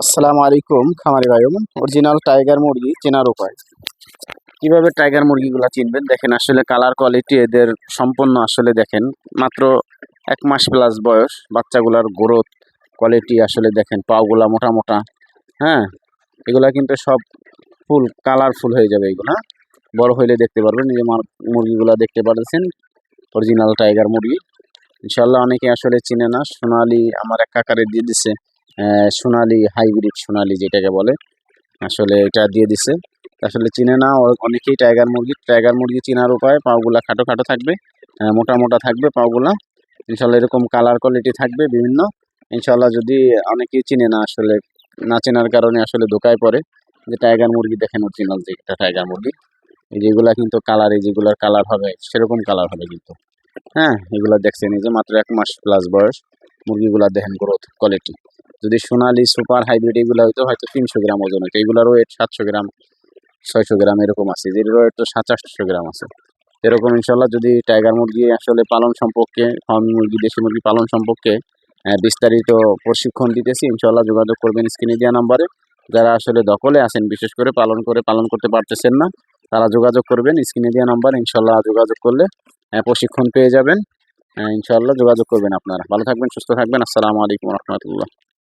আসসালামু আলাইকুম, খামারি ভাই অরিজিনাল টাইগার মুরগি, চেনার উপায়। কীভাবে টাইগার মুরগিগুলো চিনবেন? দেখেন, আসলে কালার কোয়ালিটি এদের সম্পূর্ণ আসলে দেখেন, মাত্র এক মাস প্লাস বয়স, বাচ্চাগুলার গ্রোথ কোয়ালিটি আসলে দেখেন পাগুলা মোটা মোটা। হ্যাঁ এগুলা কিন্তু সব ফুল কালারফুল হয়ে যাবে এগুলো? বড় হইলে দেখতে পারবেন মার- মুরগিগুলা দেখতে পাচ্ছেন অরিজিনাল টাইগার মুরগি। ইনশাল্লাহ অনেকে আসলে চিনে না। সোনালি আমার এক কাকারে দিয়ে দিছে। সোনালি হাইব্রিড সোনালি যেটাকে বলে, আসলে এটা দিয়ে দিছে। আসলে চিনে না অনেকেই টাইগার মুরগি টাইগার মুরগি চেনার উপায় পাগুলা খাটো খাটো থাকবে মোটা মোটা থাকবে পাগুলা ইনশাল্লাহ এরকম কালার কোয়ালিটি থাকবে বিভিন্ন। ইনশাল্লাহ যদি অনেকেই চিনে না, আসলে না চেনার কারণে আসলে ধোকায় পড়ে, যে টাইগার মুরগি দেখেন অরিজিনাল যে একটা টাইগার মুরগি। যেগুলা কিন্তু কালার যেগুলার কালার হবে, সেরকম কালার হবে কিন্তু। হ্যাঁ এগুলা দেখছেন এই যে মাত্র এক মাস প্লাস বয়স, মুরগিগুলা দেখেন গ্রোথ কোয়ালিটি যদি সোনালি সুপার হাইব্রিড এগুলো হয়তো হয়তো তিনশো গ্রাম ওজন হতো এগুলোর ওয়েট সাতশো গ্রাম, ছয়শো গ্রাম এরকম আছে। যেগুলোর ওয়েট তো সাত আটশো গ্রাম আছে। এরকম ইনশাল্লাহ যদি টাইগার মুরগি আসলে পালন সম্পর্কে, ফার্ম মুরগি, দেশি মুরগি পালন সম্পর্কে বিস্তারিত প্রশিক্ষণ দিতেছি, ইনশাল্লাহ যোগাযোগ করবেন স্ক্রিনে দেওয়া নাম্বারে। যারা আসলে দখলে আছেন, বিশেষ করে পালন করে, পালন করতে পারতেছেন না, তারা যোগাযোগ করবেন। স্ক্রিনে দেওয়া নাম্বার ইনশাল্লাহ যোগাযোগ করলে প্রশিক্ষণ পেয়ে যাবেন। ইনশাল্লাহ যোগাযোগ করবেন আপনারা। ভালো থাকবেন, সুস্থ থাকবেন। আসসালামু আলাইকুম রহমতুল্লাহ।